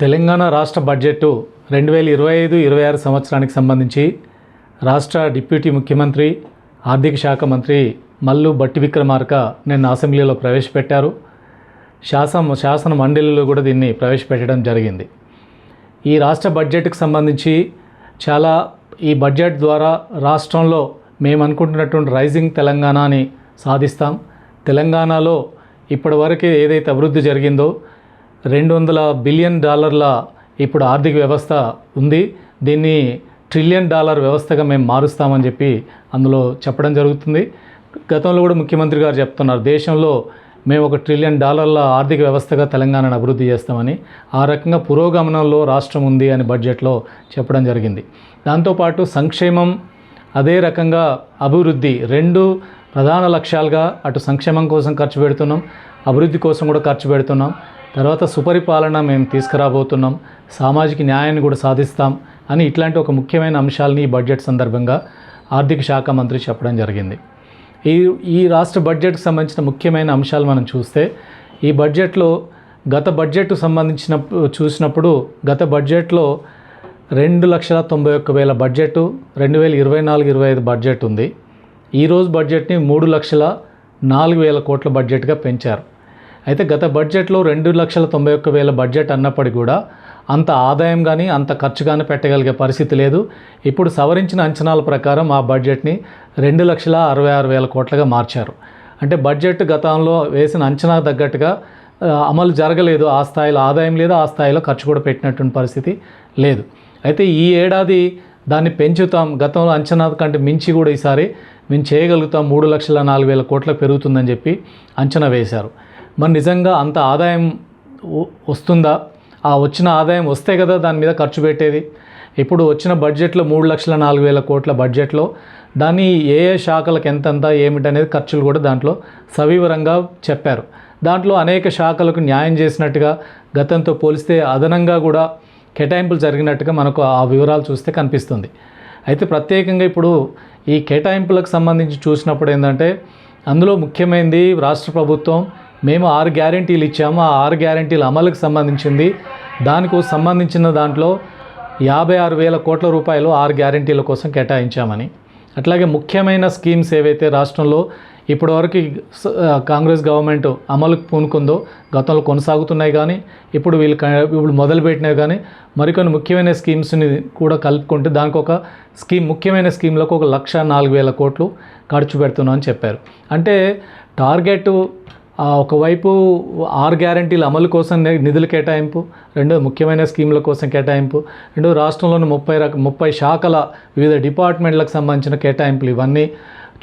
తెలంగాణ రాష్ట్ర బడ్జెట్ రెండు వేల ఇరవై ఐదు ఇరవై ఆరు సంవత్సరానికి సంబంధించి రాష్ట్ర డిప్యూటీ ముఖ్యమంత్రి ఆర్థిక శాఖ మంత్రి మల్లు బట్టి విక్రమార్క నిన్న అసెంబ్లీలో ప్రవేశపెట్టారు. శాసన శాసన మండలిలో కూడా దీన్ని ప్రవేశపెట్టడం జరిగింది. ఈ రాష్ట్ర బడ్జెట్కి సంబంధించి చాలా ఈ బడ్జెట్ ద్వారా రాష్ట్రంలో మేము అనుకుంటున్నటువంటి రైజింగ్ తెలంగాణని సాధిస్తాం. తెలంగాణలో ఇప్పటివరకు ఏదైతే అభివృద్ధి జరిగిందో రెండు వందల బిలియన్ డాలర్ల ఇప్పుడు ఆర్థిక వ్యవస్థ ఉంది. దీన్ని ట్రిలియన్ డాలర్ వ్యవస్థగా మేము మారుస్తామని చెప్పి అందులో చెప్పడం జరుగుతుంది. గతంలో కూడా ముఖ్యమంత్రి గారు చెప్తున్నారు దేశంలో మేము ఒక ట్రిలియన్ డాలర్ల ఆర్థిక వ్యవస్థగా తెలంగాణను అభివృద్ధి చేస్తామని ఆ రకంగా పురోగమనంలో రాష్ట్రం ఉంది అని బడ్జెట్లో చెప్పడం జరిగింది. దాంతోపాటు సంక్షేమం అదే రకంగా అభివృద్ధి రెండు ప్రధాన లక్ష్యాలుగా అటు సంక్షేమం కోసం ఖర్చు పెడుతున్నాం అభివృద్ధి కోసం కూడా ఖర్చు పెడుతున్నాం. తర్వాత సుపరిపాలన మేము తీసుకురాబోతున్నాం. సామాజిక న్యాయాన్ని కూడా సాధిస్తాం అని ఇట్లాంటి ఒక ముఖ్యమైన అంశాలని ఈ బడ్జెట్ సందర్భంగా ఆర్థిక శాఖ మంత్రి చెప్పడం జరిగింది. ఈ ఈ రాష్ట్ర బడ్జెట్కి సంబంధించిన ముఖ్యమైన అంశాలు మనం చూస్తే ఈ బడ్జెట్లో గత బడ్జెట్ సంబంధించిన చూసినప్పుడు గత బడ్జెట్లో రెండు లక్షల తొంభై ఒక్క వేల బడ్జెట్ రెండు వేల ఇరవై నాలుగు ఇరవై ఐదు బడ్జెట్ ఉంది. ఈరోజు బడ్జెట్ని మూడు లక్షల నాలుగు వేల కోట్ల బడ్జెట్గా పెంచారు. అయితే గత బడ్జెట్లో రెండు లక్షల తొంభై ఒక్క వేల బడ్జెట్ అన్నప్పటికీ కూడా అంత ఆదాయం కానీ అంత ఖర్చు కానీ పెట్టగలిగే పరిస్థితి లేదు. ఇప్పుడు సవరించిన అంచనాల ప్రకారం ఆ బడ్జెట్ని రెండు లక్షల అరవై ఆరు వేల కోట్లుగా మార్చారు. అంటే బడ్జెట్ గతంలో వేసిన అంచనా తగ్గట్టుగా అమలు జరగలేదు. ఆ స్థాయిలో ఆదాయం లేదు ఆ స్థాయిలో ఖర్చు కూడా పెట్టినటువంటి పరిస్థితి లేదు. అయితే ఈ ఏడాది దాన్ని పెంచుతాం. గతంలో అంచనా కంటే మించి కూడా ఈసారి మేము చేయగలుగుతాం. మూడు లక్షల నాలుగు వేల కోట్ల పెరుగుతుందని చెప్పి అంచనా వేశారు. మరి నిజంగా అంత ఆదాయం వస్తుందా? ఆ వచ్చిన ఆదాయం వస్తే కదా దాని మీద ఖర్చు పెట్టేది. ఇప్పుడు వచ్చిన బడ్జెట్లో మూడు లక్షల నాలుగు వేల కోట్ల బడ్జెట్లో దాన్ని ఏ ఏ శాఖలకు ఎంతెంత ఏమిటనేది ఖర్చులు కూడా దాంట్లో సవివరంగా చెప్పారు. దాంట్లో అనేక శాఖలకు న్యాయం చేసినట్టుగా గతంతో పోలిస్తే అదనంగా కూడా కేటాయింపులు జరిగినట్టుగా మనకు ఆ వివరాలు చూస్తే కనిపిస్తుంది. అయితే ప్రత్యేకంగా ఇప్పుడు ఈ కేటాయింపులకు సంబంధించి చూసినప్పుడు ఏంటంటే అందులో ముఖ్యమైనది రాష్ట్ర ప్రభుత్వం మేము ఆరు గ్యారంటీలు ఇచ్చాము. ఆ ఆరు గ్యారంటీల అమలుకు సంబంధించింది. దానికి సంబంధించిన దాంట్లో యాభై ఆరు వేల కోట్ల రూపాయలు ఆరు గ్యారంటీల కోసం కేటాయించామని. అట్లాగే ముఖ్యమైన స్కీమ్స్ ఏవైతే రాష్ట్రంలో ఇప్పటివరకు కాంగ్రెస్ గవర్నమెంట్ అమలుకు పూనుకుందో గతంలో కొనసాగుతున్నాయి కానీ ఇప్పుడు వీళ్ళు ఇప్పుడు మొదలుపెట్టినవి కానీ మరికొన్ని ముఖ్యమైన స్కీమ్స్ని కూడా కలుపుకుంటే దానికి ఒక స్కీమ్ ముఖ్యమైన స్కీమ్లకు ఒక లక్ష నాలుగు వేల కోట్లు ఖర్చు పెడుతున్నామని చెప్పారు. అంటే టార్గెట్ ఒకవైపు ఆరు గ్యారంటీల అమలు కోసం నిధుల కేటాయింపు రెండు ముఖ్యమైన స్కీముల కోసం కేటాయింపు రెండు రాష్ట్రంలోని ముప్పై రక ముప్పై శాఖల వివిధ డిపార్ట్మెంట్లకు సంబంధించిన కేటాయింపులు ఇవన్నీ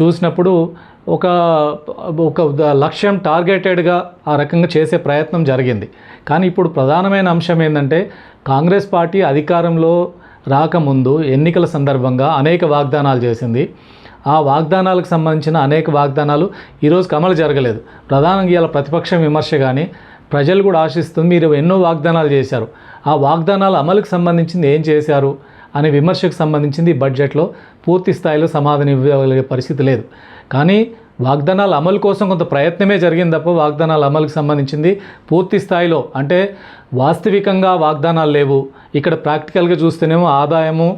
చూసినప్పుడు ఒక ఒక లక్ష్యం టార్గెటెడ్గా ఆ రకంగా చేసే ప్రయత్నం జరిగింది. కానీ ఇప్పుడు ప్రధానమైన అంశం ఏంటంటే కాంగ్రెస్ పార్టీ అధికారంలో రాకముందు ఎన్నికల సందర్భంగా అనేక వాగ్దానాలు చేసింది. ఆ వాగ్దానాలకు సంబంధించిన అనేక వాగ్దానాలు ఈరోజు అమలు జరగలేదు. ప్రధానంగా ఇలా ప్రతిపక్ష విమర్శ కానీ ప్రజలు కూడా ఆశిస్తుంది మీరు ఎన్నో వాగ్దానాలు చేశారు. ఆ వాగ్దానాల అమలుకు సంబంధించింది ఏం చేశారు అనే విమర్శకు సంబంధించింది ఈ బడ్జెట్లో పూర్తి స్థాయిలో సమాధానం ఇవ్వగలిగే పరిస్థితి లేదు. కానీ వాగ్దానాల అమలు కోసం కొంత ప్రయత్నమే జరిగింది తప్ప వాగ్దానాల అమలుకు సంబంధించింది పూర్తి స్థాయిలో అంటే వాస్తవికంగా వాగ్దానాలు లేవు. ఇక్కడ ప్రాక్టికల్గా చూస్తేనేమో ఆదాయము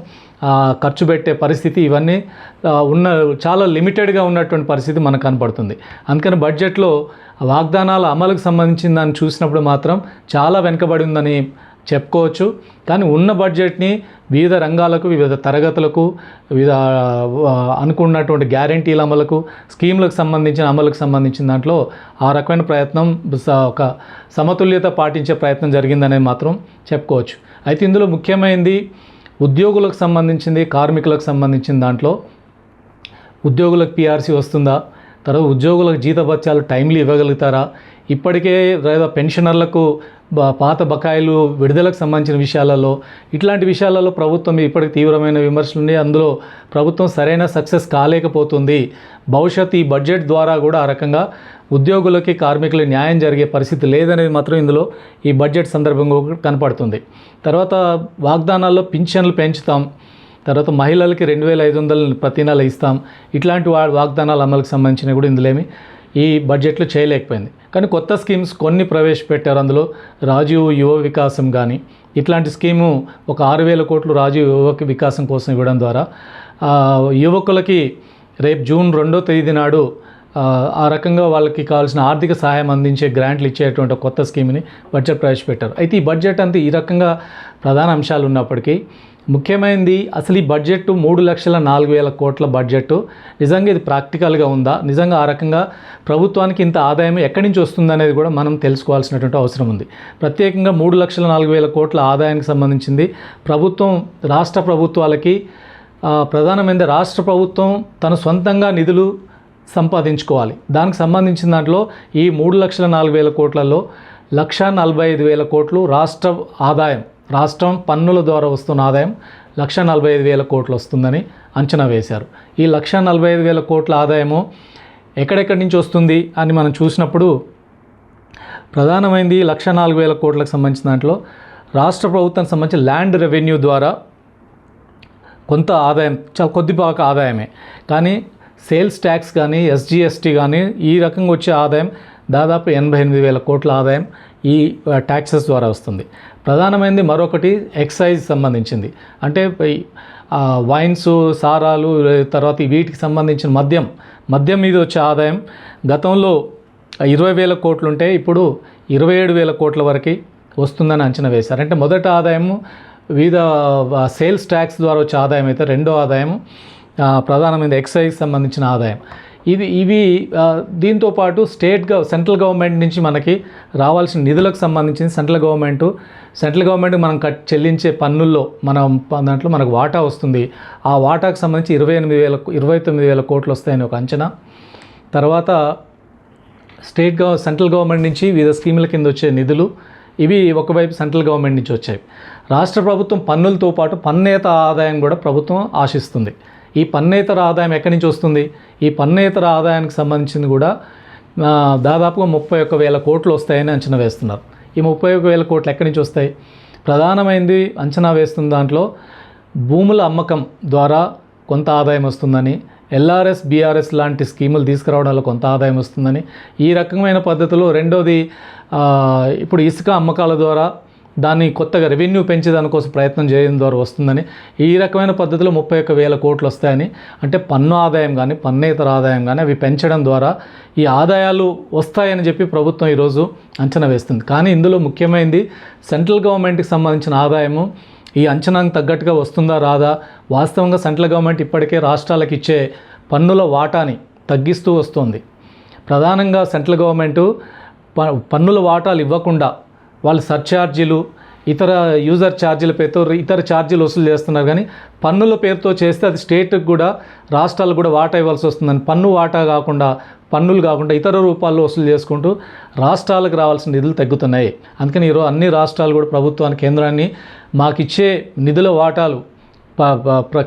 ఖర్చు పెట్టే పరిస్థితి ఇవన్నీ ఉన్న చాలా లిమిటెడ్గా ఉన్నటువంటి పరిస్థితి మనకు కనపడుతుంది. అందుకని బడ్జెట్లో వాగ్దానాల అమలుకు సంబంధించిన దాన్ని చూసినప్పుడు మాత్రం చాలా వెనుకబడి ఉందని చెప్పుకోవచ్చు. కానీ ఉన్న బడ్జెట్ని వివిధ రంగాలకు వివిధ తరగతులకు వివిధ అనుకున్నటువంటి గ్యారంటీల అమలుకు స్కీమ్లకు సంబంధించిన అమలుకు సంబంధించిన దాంట్లో ఆ రకమైన ప్రయత్నం స- ఒక సమతుల్యత పాటించే ప్రయత్నం జరిగిందనేది మాత్రం చెప్పుకోవచ్చు. అయితే ఇందులో ముఖ్యమైనది ఉద్యోగులకు సంబంధించింది కార్మికులకు సంబంధించిన దాంట్లో ఉద్యోగులకు పిఆర్సీ వస్తుందా? తర్వాత ఉద్యోగులకు జీతభత్యాలు టైంలీ ఇవ్వగలుగుతారా? ఇప్పటికే లేదా పెన్షనర్లకు పాత బకాయిలు విడుదలకు సంబంధించిన విషయాలలో ఇట్లాంటి విషయాలలో ప్రభుత్వం ఇప్పటికి తీవ్రమైన విమర్శలు ఉన్నాయి. అందులో ప్రభుత్వం సరైన సక్సెస్ కాలేకపోతుంది. భవిష్యత్ ఈ బడ్జెట్ ద్వారా కూడా ఆ రకంగా ఉద్యోగులకి కార్మికులకి న్యాయం జరిగే పరిస్థితి లేదనేది మాత్రం ఇందులో ఈ బడ్జెట్ సందర్భంగా కనపడుతుంది. తర్వాత వాగ్దానాల్లో పింఛన్లు పెంచుతాం. తర్వాత మహిళలకి రెండు వేల ఐదు వందలు ప్రతి నెల ఇస్తాం. ఇట్లాంటి వా వాగ్దానాల అమలుకు సంబంధించినవి కూడా ఇందులో ఏమి ఈ బడ్జెట్లో చేయలేకపోయింది. కానీ కొత్త స్కీమ్స్ కొన్ని ప్రవేశపెట్టారు. అందులో రాజీవ్ యువ వికాసం కానీ ఇట్లాంటి స్కీము ఒక ఆరు వేల కోట్లు రాజీవ్ యువ వికాసం కోసం ఇవ్వడం ద్వారా యువకులకి రేపు జూన్ రెండో తేదీ నాడు ఆ, రకంగా వాళ్ళకి కావాల్సిన ఆర్థిక సహాయం అందించే గ్రాంట్లు ఇచ్చేటువంటి కొత్త స్కీమ్ని బడ్జెట్ ప్రవేశపెట్టారు. అయితే ఈ బడ్జెట్ అంతా ఈ రకంగా ప్రధాన అంశాలు ఉన్నప్పటికీ ముఖ్యమైనది అసలు ఈ బడ్జెట్ మూడు లక్షల నాలుగు వేల కోట్ల బడ్జెట్ నిజంగా ఇది ప్రాక్టికల్గా ఉందా? నిజంగా ఆ రకంగా ప్రభుత్వానికి ఇంత ఆదాయం ఎక్కడి నుంచి వస్తుందనేది కూడా మనం తెలుసుకోవాల్సినటువంటి అవసరం ఉంది. ప్రత్యేకంగా మూడు లక్షల నాలుగు వేల కోట్ల ఆదాయానికి సంబంధించింది. ప్రభుత్వం రాష్ట్ర ప్రభుత్వాలకి ప్రధానమైనది రాష్ట్ర ప్రభుత్వం తన సొంతంగా నిధులు సంపాదించుకోవాలి. దానికి సంబంధించిన దాంట్లో ఈ మూడు లక్షల నాలుగు వేల కోట్లలో లక్ష నలభై ఐదు వేల కోట్లు రాష్ట్ర ఆదాయం రాష్ట్రం పన్నుల ద్వారా వస్తున్న ఆదాయం లక్ష నలభై ఐదు వేల కోట్లు వస్తుందని అంచనా వేశారు. ఈ లక్ష నలభై ఐదు వేల కోట్ల ఆదాయము ఎక్కడెక్కడి నుంచి వస్తుంది అని మనం చూసినప్పుడు ప్రధానమైనది లక్ష నాలుగు వేల కోట్లకు సంబంధించిన దాంట్లో రాష్ట్ర ప్రభుత్వానికి సంబంధించి ల్యాండ్ రెవెన్యూ ద్వారా కొంత ఆదాయం చాలా కొద్దిపాక ఆదాయమే. కానీ సేల్స్ ట్యాక్స్ కానీ ఎస్జిఎస్టీ కానీ ఈ రకంగా వచ్చే ఆదాయం దాదాపు ఎనభై ఎనిమిది వేల కోట్ల ఆదాయం ఈ ట్యాక్సెస్ ద్వారా వస్తుంది. ప్రధానమైనది మరొకటి ఎక్సైజ్ సంబంధించింది. అంటే వైన్స్ సారాలు తర్వాత వీటికి సంబంధించిన మద్యం మద్యం మీద వచ్చే ఆదాయం గతంలో ఇరవై వేల కోట్లు ఉంటే ఇప్పుడు ఇరవై ఏడు వేల కోట్ల వరకు వస్తుందని అంచనా వేశారు. అంటే మొదట ఆదాయము వివిధ సేల్స్ ట్యాక్స్ ద్వారా వచ్చే ఆదాయం అయితే రెండో ఆదాయం ప్రధానమైన ఎక్సైజ్ సంబంధించిన ఆదాయం. ఇది ఇవి దీంతో పాటు స్టేట్ గవ సెంట్రల్ గవర్నమెంట్ నుంచి మనకి రావాల్సిన నిధులకు సంబంధించిన సెంట్రల్ గవర్నమెంట్. సెంట్రల్ గవర్నమెంట్ మనం కట్ చెల్లించే పన్నుల్లో మనం దాంట్లో మనకు వాటా వస్తుంది. ఆ వాటాకు సంబంధించి ఇరవై ఎనిమిది వేల ఇరవై తొమ్మిది వేల కోట్లు వస్తాయని ఒక అంచనా. తర్వాత స్టేట్ గవ సెంట్రల్ గవర్నమెంట్ నుంచి వివిధ స్కీముల కింద వచ్చే నిధులు. ఇవి ఒకవైపు సెంట్రల్ గవర్నమెంట్ నుంచి వచ్చాయి. రాష్ట్ర ప్రభుత్వం పన్నులతో పాటు పన్నేత ఆదాయం కూడా ప్రభుత్వం ఆశిస్తుంది. ఈ పన్నేతర ఆదాయం ఎక్కడి నుంచి వస్తుంది? ఈ పన్నేతర ఆదాయానికి సంబంధించింది కూడా దాదాపుగా ముప్పై ఒక్క వేల కోట్లు వస్తాయని అంచనా వేస్తున్నారు. ఈ ముప్పై ఒక్క వేల కోట్లు ఎక్కడి నుంచి వస్తాయి? ప్రధానమైనది అంచనా వేస్తున్న దాంట్లో భూముల అమ్మకం ద్వారా కొంత ఆదాయం వస్తుందని ఎల్ఆర్ఎస్ బీఆర్ఎస్ లాంటి స్కీములు తీసుకురావడం వల్ల కొంత ఆదాయం వస్తుందని ఈ రకమైన పద్ధతిలో రెండోది ఇప్పుడు ఇసుక అమ్మకాల ద్వారా దాన్ని కొత్తగా రెవెన్యూ పెంచే దానికోసం ప్రయత్నం చేయడం ద్వారా వస్తుందని ఈ రకమైన పద్ధతిలో ముప్పై ఒక్క వేల కోట్లు వస్తాయని అంటే పన్ను ఆదాయం కానీ పన్నేతర ఆదాయం కానీ అవి పెంచడం ద్వారా ఈ ఆదాయాలు వస్తాయని చెప్పి ప్రభుత్వం ఈరోజు అంచనా వేస్తుంది. కానీ ఇందులో ముఖ్యమైనది సెంట్రల్ గవర్నమెంట్కి సంబంధించిన ఆదాయము. ఈ అంచనాకు తగ్గట్టుగా వస్తుందా రాదా? వాస్తవంగా సెంట్రల్ గవర్నమెంట్ ఇప్పటికే రాష్ట్రాలకు ఇచ్చే పన్నుల వాటాని తగ్గిస్తూ వస్తుంది. ప్రధానంగా సెంట్రల్ గవర్నమెంటు ప పన్నుల వాటాలు ఇవ్వకుండా వాళ్ళు సర్ఛార్జీలు ఇతర యూజర్ ఛార్జీల పేరుతో ఇతర ఛార్జీలు వసూలు చేస్తున్నారు. కానీ పన్నుల పేరుతో చేస్తే అది స్టేట్కి కూడా రాష్ట్రాలకు కూడా వాటా ఇవ్వాల్సి వస్తుందని. పన్ను వాటా కాకుండా పన్నులు కాకుండా ఇతర రూపాల్లో వసూలు చేసుకుంటూ రాష్ట్రాలకు రావాల్సిన నిధులు తగ్గుతున్నాయి. అందుకని ఈరోజు అన్ని రాష్ట్రాలు కూడా ప్రభుత్వాన్ని కేంద్రాన్ని మాకిచ్చే నిధుల వాటాలు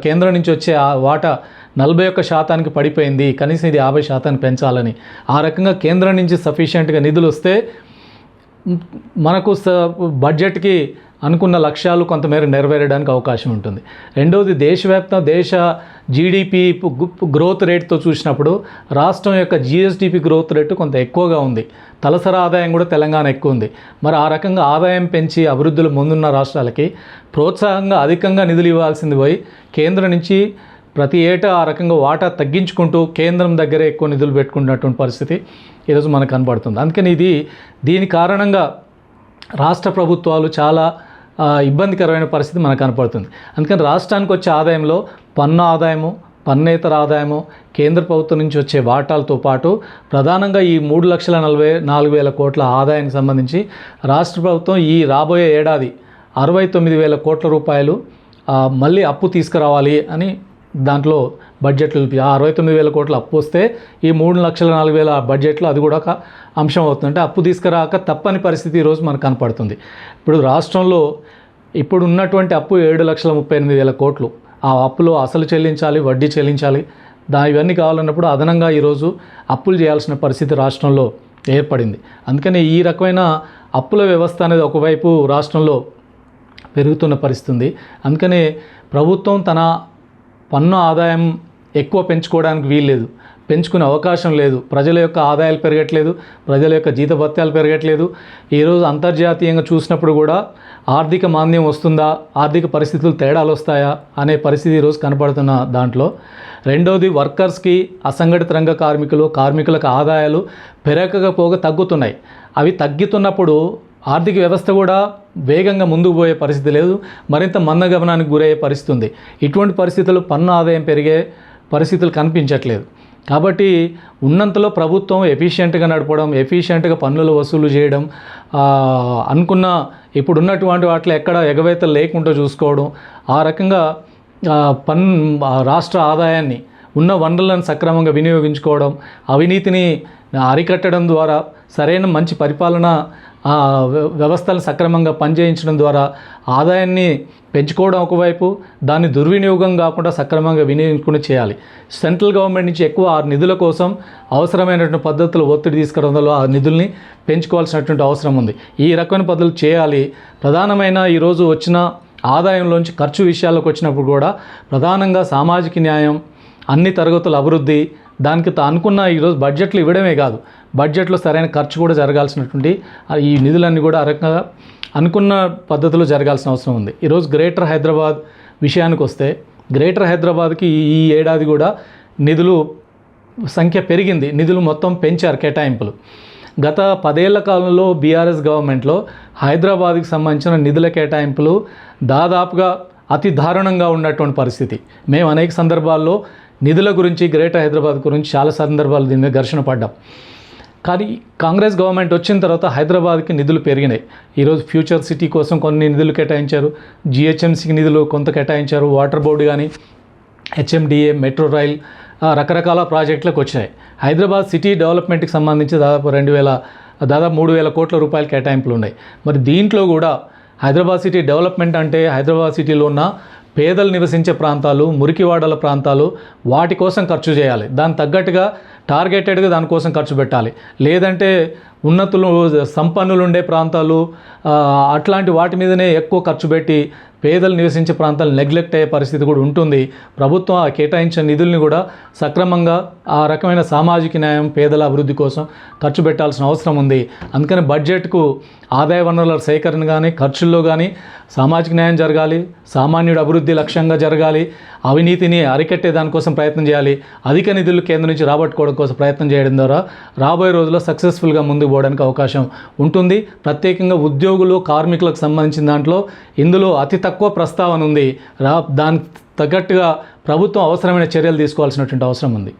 కేంద్రం నుంచి వచ్చే ఆ వాటా నలభై ఒక్క శాతానికి పడిపోయింది. కనీసం ఇది యాభై శాతానికి పెంచాలని. ఆ రకంగా కేంద్రం నుంచి సఫిషియెంట్గా నిధులు వస్తే మనకు స బడ్జెట్కి అనుకున్న లక్ష్యాలు కొంతమేర నెరవేరడానికి అవకాశం ఉంటుంది. రెండవది దేశవ్యాప్త దేశ జీడిపి గ్రోత్ రేట్తో చూసినప్పుడు రాష్ట్రం యొక్క జిఎస్డిపి గ్రోత్ రేటు కొంత ఎక్కువగా ఉంది. తలసరి ఆదాయం కూడా తెలంగాణ ఎక్కువ ఉంది. మరి ఆ రకంగా ఆదాయం పెంచి అభివృద్ధిలో ముందున్న రాష్ట్రాలకి ప్రోత్సాహంగా అధికంగా నిధులు ఇవ్వాల్సింది పోయి కేంద్రం నుంచి ప్రతి ఏటా ఆ రకంగా వాటా తగ్గించుకుంటూ కేంద్రం దగ్గరే ఎక్కువ నిధులు పెట్టుకున్నటువంటి పరిస్థితి ఈరోజు మనకు కనబడుతుంది. అందుకని ఇది దీని కారణంగా రాష్ట్ర ప్రభుత్వాలు చాలా ఇబ్బందికరమైన పరిస్థితి మనకు కనపడుతుంది. అందుకని రాష్ట్రానికి వచ్చే ఆదాయంలో పన్ను ఆదాయము పన్నేతర ఆదాయము కేంద్ర ప్రభుత్వం నుంచి వచ్చే వాటాలతో పాటు ప్రధానంగా ఈ మూడు లక్షల నలభై నాలుగు వేల కోట్ల ఆదాయానికి సంబంధించి రాష్ట్ర ప్రభుత్వం ఈ రాబోయే ఏడాది అరవై తొమ్మిది వేల కోట్ల రూపాయలు మళ్ళీ అప్పు తీసుకురావాలి అని దాంట్లో బడ్జెట్లు అరవై తొమ్మిది వేల కోట్ల అప్పు వస్తే ఈ మూడు లక్షల నాలుగు వేల బడ్జెట్లో అది కూడా ఒక అంశం అవుతుంది అంటే అప్పు తీసుకురాక తప్పని పరిస్థితి ఈరోజు మనకు కనపడుతుంది. ఇప్పుడు రాష్ట్రంలో ఇప్పుడు ఉన్నటువంటి అప్పు ఏడు లక్షల ముప్పై ఎనిమిది వేల కోట్లు. ఆ అప్పులో అసలు చెల్లించాలి వడ్డీ చెల్లించాలి దా ఇవన్నీ కావాలన్నప్పుడు అదనంగా ఈరోజు అప్పులు చేయాల్సిన పరిస్థితి రాష్ట్రంలో ఏర్పడింది. అందుకని ఈ రకమైన అప్పుల వ్యవస్థ అనేది ఒకవైపు రాష్ట్రంలో పెరుగుతున్న పరిస్థితి ఉంది అందుకనే ప్రభుత్వం తన పన్ను ఆదాయం ఎక్కువ పెంచుకోవడానికి వీల్లేదు పెంచుకునే అవకాశం లేదు. ప్రజల యొక్క ఆదాయాలు పెరగట్లేదు. ప్రజల యొక్క జీతభత్యాలు పెరగట్లేదు. ఈరోజు అంతర్జాతీయంగా చూసినప్పుడు కూడా ఆర్థిక మాంద్యం వస్తుందా? ఆర్థిక పరిస్థితులు తేడాలు వస్తాయా? అనే పరిస్థితి ఈరోజు కనపడుతున్న దాంట్లో. రెండవది వర్కర్స్కి అసంఘటిత రంగ కార్మికులు కార్మికులకు ఆదాయాలు పెరగకపోగా తగ్గుతున్నాయి. అవి తగ్గుతున్నప్పుడు ఆర్థిక వ్యవస్థ కూడా వేగంగా ముందుకు పోయే పరిస్థితి లేదు. మరింత మందగమనానికి గురయ్యే పరిస్థితి ఉంది. ఇటువంటి పరిస్థితులు పన్ను ఆదాయం పెరిగే పరిస్థితులు కనిపించట్లేదు. కాబట్టి ఉన్నంతలో ప్రభుత్వం ఎఫిషియెంట్గా నడపడం ఎఫిషియెంట్గా పన్నులు వసూలు చేయడం అనుకున్న ఇప్పుడు ఉన్నటువంటి వాటిలో ఎక్కడ ఎగవేతలు లేకుండా చూసుకోవడం ఆ రకంగా పన్ రాష్ట్ర ఆదాయాన్ని ఉన్న వనరులను సక్రమంగా వినియోగించుకోవడం అవినీతిని అరికట్టడం ద్వారా సరైన మంచి పరిపాలన ఆ, వ్యవస్థలను వ్యవస్థలు సక్రమంగా పనిచేయించడం ద్వారా ఆదాయాన్ని పెంచుకోవడం ఒకవైపు దాన్ని దుర్వినియోగం కాకుండా సక్రమంగా వినియోగించుకుని చేయాలి. సెంట్రల్ గవర్నమెంట్ నుంచి ఎక్కువ ఆ నిధుల కోసం అవసరమైనటువంటి పద్ధతులు ఒత్తిడి తీసుకురావడంలో ఆ నిధుల్ని పెంచుకోవాల్సినటువంటి అవసరం ఉంది. ఈ రకమైన పద్ధతులు చేయాలి. ప్రధానమైన ఈరోజు వచ్చిన ఆదాయంలోంచి ఖర్చు విషయాలకు వచ్చినప్పుడు కూడా ప్రధానంగా సామాజిక న్యాయం అన్ని తరగతుల అభివృద్ధి దానికి అనుకున్న ఈరోజు బడ్జెట్లు ఇవ్వడమే కాదు. బడ్జెట్లో సరైన ఖర్చు కూడా జరగాల్సినటువంటి ఈ నిధులన్నీ కూడా ఆ రకంగా అనుకున్న పద్ధతిలో జరగాల్సిన అవసరం ఉంది. ఈరోజు గ్రేటర్ హైదరాబాద్ విషయానికి వస్తే గ్రేటర్ హైదరాబాద్కి ఈ- ఈ ఏడాది కూడా నిధులు సంఖ్య పెరిగింది. నిధులు మొత్తం పెంచారు కేటాయింపులు. గత పదేళ్ళ కాలంలో బీఆర్ఎస్ గవర్నమెంట్లో హైదరాబాద్కి సంబంధించిన నిధుల కేటాయింపులు దాదాపుగా అతి దారుణంగా ఉన్నటువంటి పరిస్థితి. మేము అనేక సందర్భాల్లో నిధుల గురించి గ్రేటర్ హైదరాబాద్ గురించి చాలా సందర్భాలు దీని మీద ఘర్షణ పడ్డాం. కానీ కాంగ్రెస్ గవర్నమెంట్ వచ్చిన తర్వాత హైదరాబాద్కి నిధులు పెరిగినాయి. ఈరోజు ఫ్యూచర్ సిటీ కోసం కొన్ని నిధులు కేటాయించారు. జిహెచ్ఎంసీకి నిధులు కొంత కేటాయించారు. వాటర్ బోర్డు కానీ హెచ్ఎండిఏ మెట్రో రైల్ రకరకాల ప్రాజెక్టులకు వచ్చాయి హైదరాబాద్ సిటీ డెవలప్మెంట్కి సంబంధించి దాదాపు రెండు వేల దాదాపు మూడు వేల కోట్ల రూపాయల కేటాయింపులు ఉన్నాయి. మరి దీంట్లో కూడా హైదరాబాద్ సిటీ డెవలప్మెంట్ అంటే హైదరాబాద్ సిటీలో ఉన్న పేదలు నివసించే ప్రాంతాలు మురికివాడల ప్రాంతాలు వాటి కోసం ఖర్చు చేయాలి. దాని తగ్గట్టుగా టార్గెటెడ్గా దానికోసం ఖర్చు పెట్టాలి. లేదంటే ఉన్నతులు సంపన్నులు ఉండే ప్రాంతాలు అట్లాంటి వాటి మీదనే ఎక్కువ ఖర్చు పెట్టి పేదలు నివసించే ప్రాంతాలు నెగ్లెక్ట్ అయ్యే పరిస్థితి కూడా ఉంటుంది. ప్రభుత్వం ఆ కేటాయించిన నిధుల్ని కూడా సక్రమంగా ఆ రకమైన సామాజిక న్యాయం పేదల అభివృద్ధి కోసం ఖర్చు పెట్టాల్సిన అవసరం ఉంది. అందుకని బడ్జెట్కు ఆదాయ వనరుల సేకరణ కానీ ఖర్చుల్లో కానీ సామాజిక న్యాయం జరగాలి సామాన్యుడు అభివృద్ధి లక్ష్యంగా జరగాలి అవినీతిని అరికట్టే దానికోసం ప్రయత్నం చేయాలి అధిక నిధులు కేంద్రం నుంచి రాబట్టుకోవడం కోసం ప్రయత్నం చేయడం ద్వారా రాబోయే రోజుల్లో సక్సెస్ఫుల్గా ముందు పోవడానికి అవకాశం ఉంటుంది. ప్రత్యేకంగా ఉద్యోగులు కార్మికులకు సంబంధించిన దాంట్లో ఇందులో అతి తక్కువ ప్రస్తావన ఉంది. రా దానికి తగ్గట్టుగా ప్రభుత్వం అవసరమైన చర్యలు తీసుకోవాల్సినటువంటి అవసరం ఉంది.